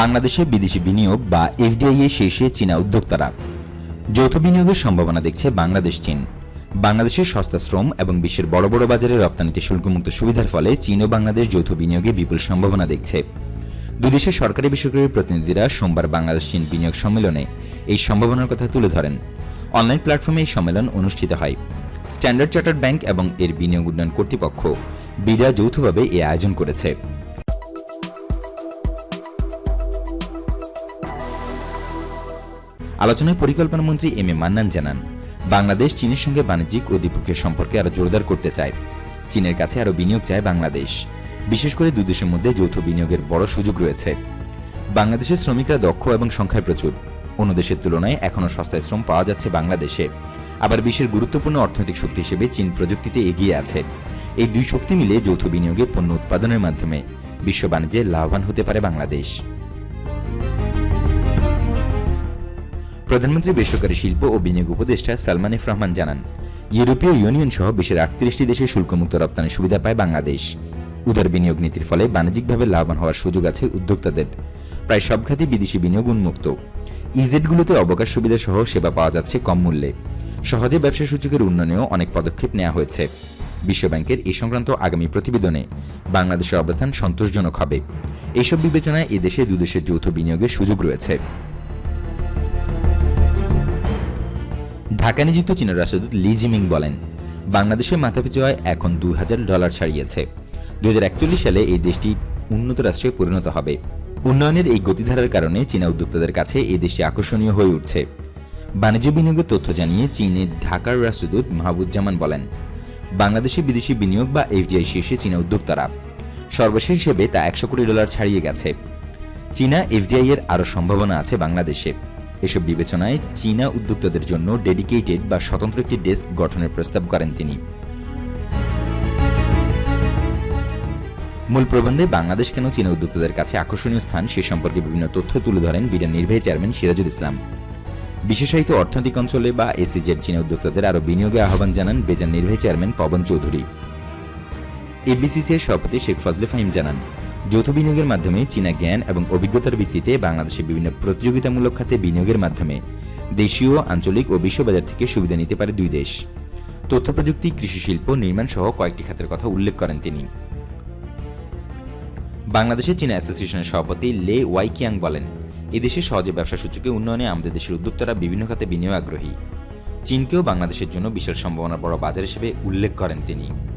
বাংলাদেশে বিদেশি বিনিয়োগ বা এফডিআই এ শীর্ষে চীনা উদ্যোক্তারা। যৌথ বিনিয়োগের সম্ভাবনা দেখছে বাংলাদেশ, চীন। বাংলাদেশের সস্তা শ্রম এবং বিশ্বের বড় বড় বাজারে রপ্তানিতে শুল্কমুক্ত সুবিধার ফলে চীন ও বাংলাদেশ যৌথ বিনিয়োগে বিপুল সম্ভাবনা দেখছে। দুই দেশের সরকারি বেসরকারি প্রতিনিধিরা সোমবার বাংলাদেশ চীন বিনিয়োগ সম্মেলনে এই সম্ভাবনার কথা তুলে ধরেন। অনলাইন প্ল্যাটফর্মে এই সম্মেলন অনুষ্ঠিত হয়। স্ট্যান্ডার্ড চার্টার্ড ব্যাংক এবং এর বিনিয়োগ উন্নয়ন কর্তৃপক্ষ বিডা যৌথভাবে এই আয়োজন করেছে। আলোচনায় পরিকল্পনা মন্ত্রী এম এ মান্নান জানান, বাংলাদেশ চীনের সঙ্গে বাণিজ্যিক ও দ্বিপক্ষীয় সম্পর্কে আরও জোরদার করতে চায়। চীনের কাছে আরও বিনিয়োগ চায় বাংলাদেশ। বিশেষ করে দুই দেশের মধ্যে যৌথ বিনিয়োগের বড় সুযোগ রয়েছে। বাংলাদেশের শ্রমিকরা দক্ষ এবং সংখ্যায় প্রচুর। অন্য দেশের তুলনায় এখনও সস্তায় শ্রম পাওয়া যাচ্ছে বাংলাদেশে। আবার বিশ্বের গুরুত্বপূর্ণ অর্থনৈতিক শক্তি হিসেবে চীন প্রযুক্তিতে এগিয়ে আছে। এই দুই শক্তি মিলে যৌথ বিনিয়োগে পণ্য উৎপাদনের মাধ্যমে বিশ্ব বাণিজ্যে লাভবান হতে পারে বাংলাদেশ। প্রধানমন্ত্রী বেসরকারি শিল্প ও বিনিয়োগ উপদেষ্টা সালমান এফ রহমান জানান, ইউরোপীয় ইউনিয়ন সহ বিশ্বের আটত্রিশটি দেশে শুল্কমুক্ত রপ্তানির সুবিধা পায় বাংলাদেশ। উদার বিনিয়োগ নীতির ফলে বাণিজ্যিকভাবে লাভবান হওয়ার সুযোগ আছে উদ্যোক্তাদের। প্রায় সব খাতে বিদেশি বিনিয়োগ উন্মুক্ত। ইজেডগুলোতে অবকাশ সুবিধা সহ সেবা পাওয়া যাচ্ছে কম মূল্যে। সহজে ব্যবসা সূচকের উন্নয়নেও অনেক পদক্ষেপ নেওয়া হয়েছে। বিশ্বব্যাংকের এই সংক্রান্ত আগামী প্রতিবেদনে বাংলাদেশের অবস্থান সন্তোষজনক হবে। এইসব বিবেচনায় এদেশে দুদেশের যৌথ বিনিয়োগের সুযোগ রয়েছে। ঢাকা নিযুক্ত চীনের রাষ্ট্রদূত লি জিমিং বলেন, বাংলাদেশের মাথাপিছু আয় এখন দুই হাজার ডলার ছাড়িয়েছে। দুই হাজার একচল্লিশ সালে এই দেশটি উন্নত রাষ্ট্রে পরিণত হবে। উন্নয়নের এই গতিধারার কারণে চীনা উদ্যোক্তাদের কাছে এই দেশটি আকর্ষণীয় হয়ে উঠছে। বাণিজ্য বিনিয়োগের তথ্য জানিয়ে চীনের ঢাকার রাষ্ট্রদূত মাহবুজ্জামান বলেন, বাংলাদেশে বিদেশি বিনিয়োগ বা এফডিআই শীর্ষে চীনা উদ্যোক্তারা, সর্বশেষ হিসেবে তা একশো কোটি ডলার ছাড়িয়ে গেছে। চীনা এফডিআই এর আরও সম্ভাবনা আছে বাংলাদেশে। এসব বিবেচনায় চীনা উদ্যোক্তাদের জন্য ডেডিকেটেড বা স্বতন্ত্র একটি ডেস্ক গঠনের প্রস্তাব করেন তিনি। মূল প্রবন্ধে বাংলাদেশ কেন চীনা উদ্যোক্তাদের কাছে আকর্ষণীয় স্থান সে সম্পর্কে বিভিন্ন তথ্য তুলে ধরেন বিডার নির্বাহী চেয়ারম্যান সিরাজুল ইসলাম। বিশেষায়িত অর্থনৈতিক অঞ্চলে বা এসিজেড চীনা উদ্যোক্তাদের আরও বিনিয়োগে আহ্বান জানান বেজার নির্বাহী চেয়ারম্যান পবন চৌধুরী। এবিসিসি এর সভাপতি শেখ ফজলে ফাহিম জানান যৌথ বিনিয়োগের মাধ্যমে চীনা জ্ঞান এবং অভিজ্ঞতার ভিত্তিতে বাংলাদেশে বিভিন্ন প্রতিযোগিতামূলক খাতে বিনিয়োগের মাধ্যমে দেশীয়, আঞ্চলিক ও বিশ্ববাজার থেকে সুবিধা নিতে পারে দুই দেশ। তথ্য প্রযুক্তি, কৃষি শিল্প, নির্মাণ সহ কয়েকটি খাতের কথা উল্লেখ করেন তিনি। বাংলাদেশের চীনা অ্যাসোসিয়েশনের সভাপতি লে ওয়াই কিয়াং বলেন এদেশে সহজে ব্যবসা সূচকে উন্নয়নে আমাদের দেশের উদ্যোক্তারা বিভিন্ন খাতে বিনিয়োগ আগ্রহী। চীনকেও বাংলাদেশের জন্য বিশাল সম্ভাবনার বড় বাজার হিসেবে উল্লেখ করেন তিনি।